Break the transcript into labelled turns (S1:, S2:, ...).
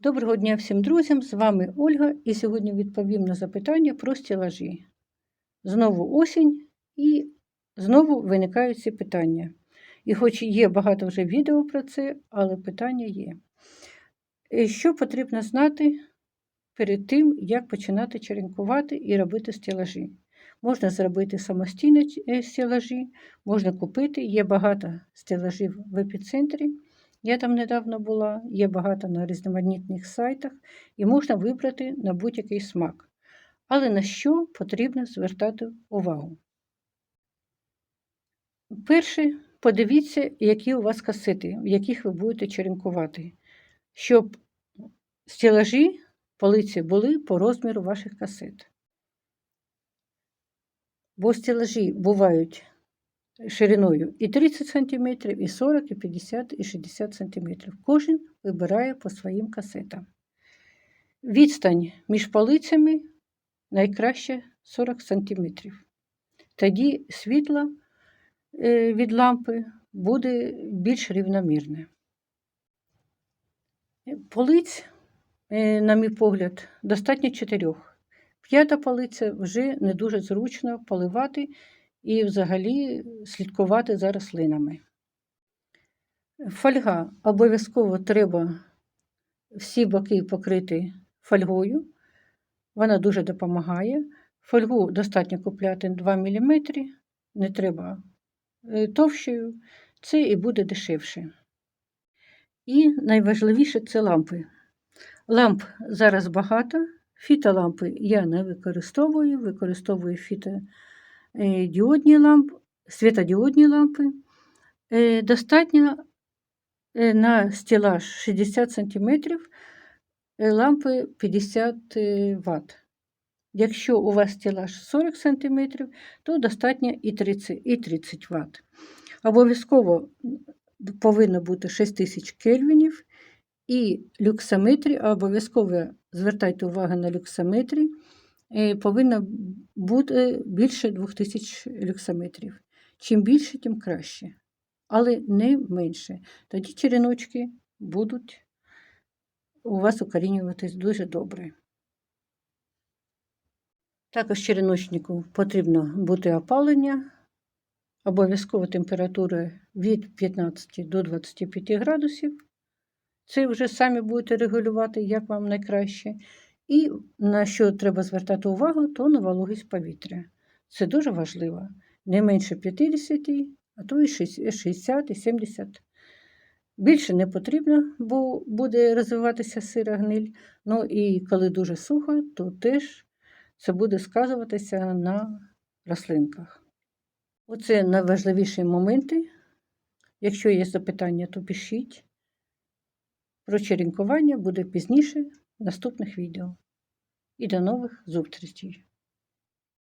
S1: Доброго дня всім друзям! З вами Ольга і сьогодні відповім на запитання про стелажі. Знову осінь і знову виникають ці питання. І хоч є багато вже відео про це, але питання є. Е, Що потрібно знати перед тим, як починати черенкувати і робити стелажі? Можна зробити самостійно е, стелажі, можна купити, є багато стелажів в епіцентрі. Я там недавно була, є багато на різноманітних сайтах, і можна вибрати на будь-який смак. Але на що потрібно звертати увагу? Перше, подивіться, які у вас касети, в яких ви будете черенкувати, щоб стелажі, полиці були по розміру ваших касет. Бо стелажі бувають шириною і 30 см, і 40, і 50, і 60 см. Кожен вибирає по своїм касетам. Відстань між полицями найкраще 40 см. Тоді світло від лампи буде більш рівномірне. Полиць, на мій погляд, достатньо чотирьох. П'ята полиця вже не дуже зручно поливати і взагалі слідкувати за рослинами. Фольга обов'язково треба всі боки покрити фольгою, вона дуже допомагає. Фольгу достатньо купляти 2 мм, не треба товщою, це і буде дешевше. І найважливіше це лампи. Ламп зараз багато, фітолампи я не використовую, використовую фіто діодні лампи, світодіодні лампи. Достатньо на стелаж 60 см лампи 50 Вт. Якщо у вас стелаж 40 см, то достатньо і 30 і 30 Вт. Обов'язково повинно бути 6000 кельвінів і люксометрі, обов'язково звертайте увагу на люксометрі, повинно бути більше 2000 люксометрів. Чим більше, тим краще. Але не менше. Тоді череночки будуть у вас укорінюватись дуже добре. Також череночнику потрібно бути опалення, обов'язково температура від 15 до 25 градусів. Це вже самі будете регулювати, як вам найкраще. І на що треба звертати увагу, то на вологість повітря. Це дуже важливо. Не менше 50, а то і 60 і 70. Більше не потрібно, бо буде розвиватися сира гниль. Ну і коли дуже сухо, то теж це буде сказуватися на рослинках. Оце найважливіші моменти. Якщо є запитання, то пишіть. Про черенкування буде пізніше в наступних відео. І до нових зустрічей!